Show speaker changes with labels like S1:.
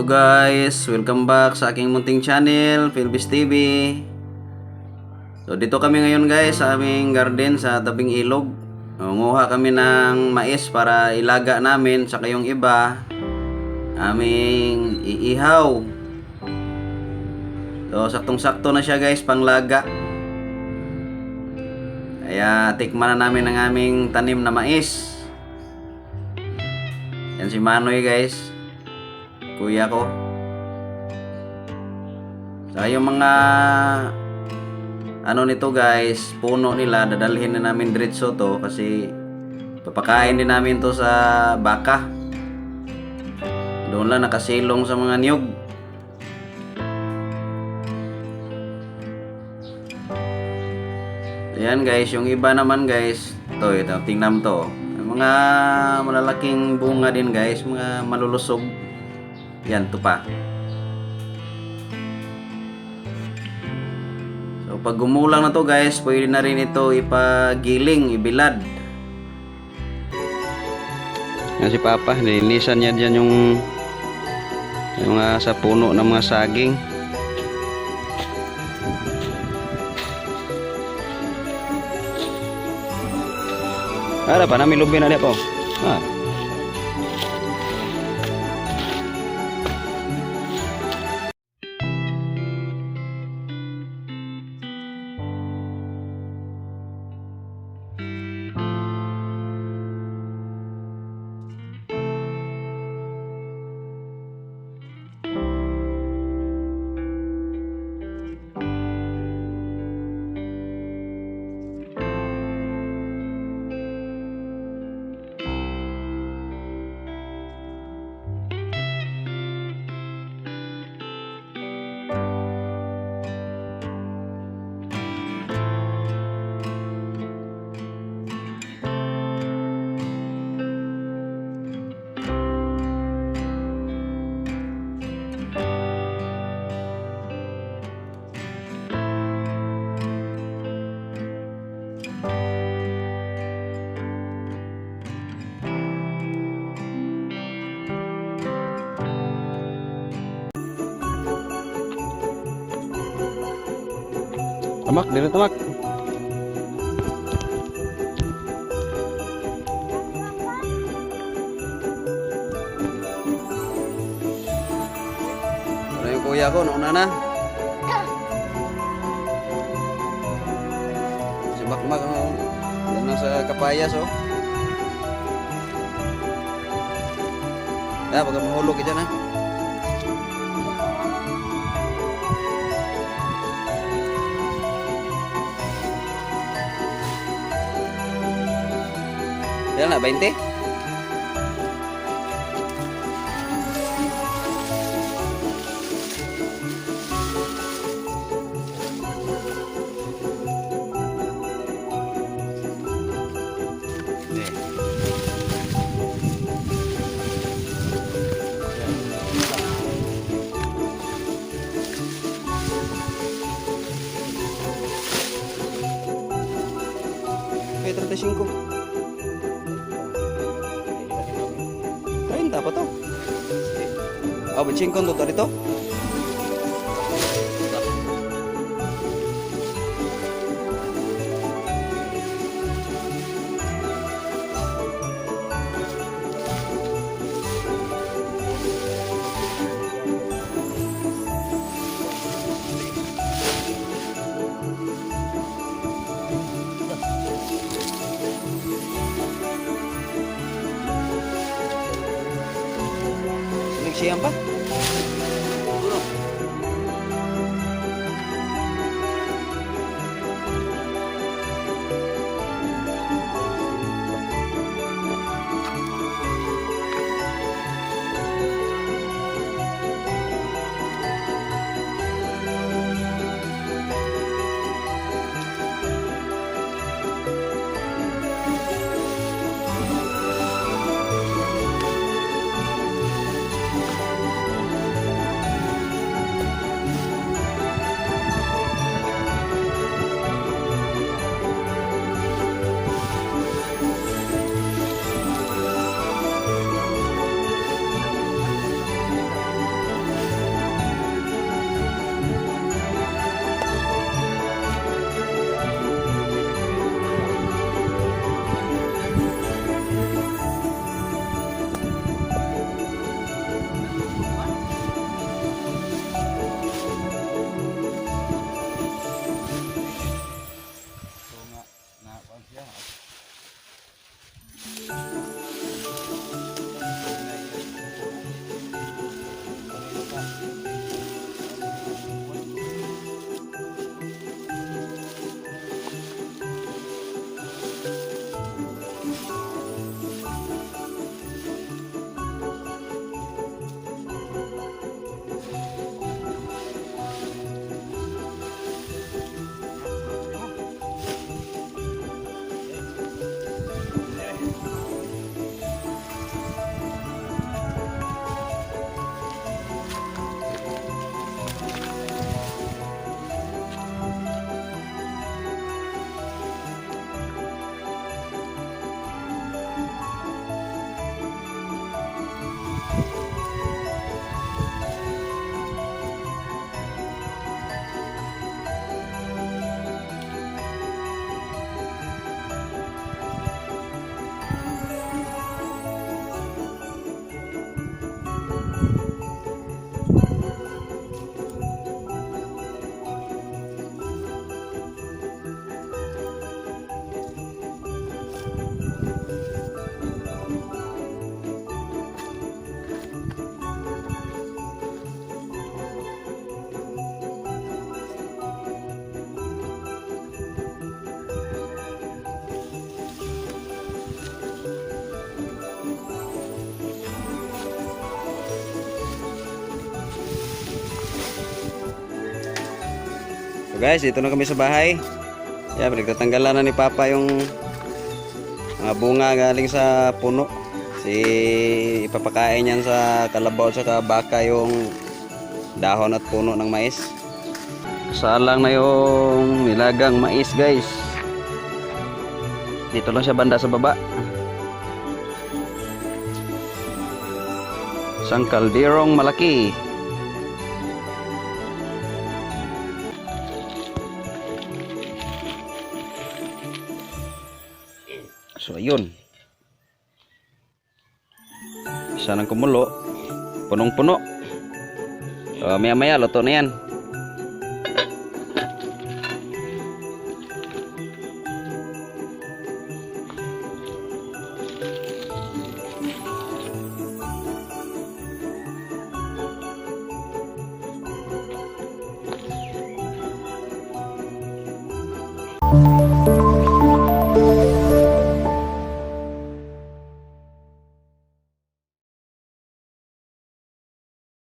S1: Hello guys, welcome back sa aking munting channel, Philbis TV. So dito kami ngayon guys sa aming garden sa tabing ilog. Nguha kami ng mais para ilaga namin sa kayong iba aming iihaw. So saktong-sakto na siya guys panglaga. Kaya tikman na namin ang aming tanim na mais. Yan si Manoy guys kuya ko. Sa yung mga ano nito guys, puno nila, dadalhin na namin diretso to kasi papakain din namin to sa baka. Doon lang nakasilong sa mga niyog. Ayan guys, yung iba naman guys, to ito, tingnan to. Mga malalaking bunga din guys, mga malulusog. Yan, to pa. So, pag gumulang na to guys, pwede na rin ito ipagiling, ibilad. Yan si Papa, nilinisan niya dyan yung yung mga sa puno ng mga saging. Ada pa namin lubi na po. Ah. Tamak, dito tamak. Ano yung kuya ko, nauna na. Si Makmak, ano, na sa kapayas, oh. Ya, pag mahulog ka dyan, ha. Yan na, 20? Okay, 35. 30 Oh, bicing kon to dito. Sinig pa. Guys, dito na kami sa bahay. Yeah, pinagtatanggalan na ni Papa yung mga bunga galing sa puno. Si ipapakain yan sa kalabaw at saka baka yung dahon at puno ng mais. Salang na yung nilagang mais guys. Dito lang siya banda sa baba. Isang kalderong malaki. So ayun. Isa ng kumulo. Punong-puno. Uh, maya maya luto na yan.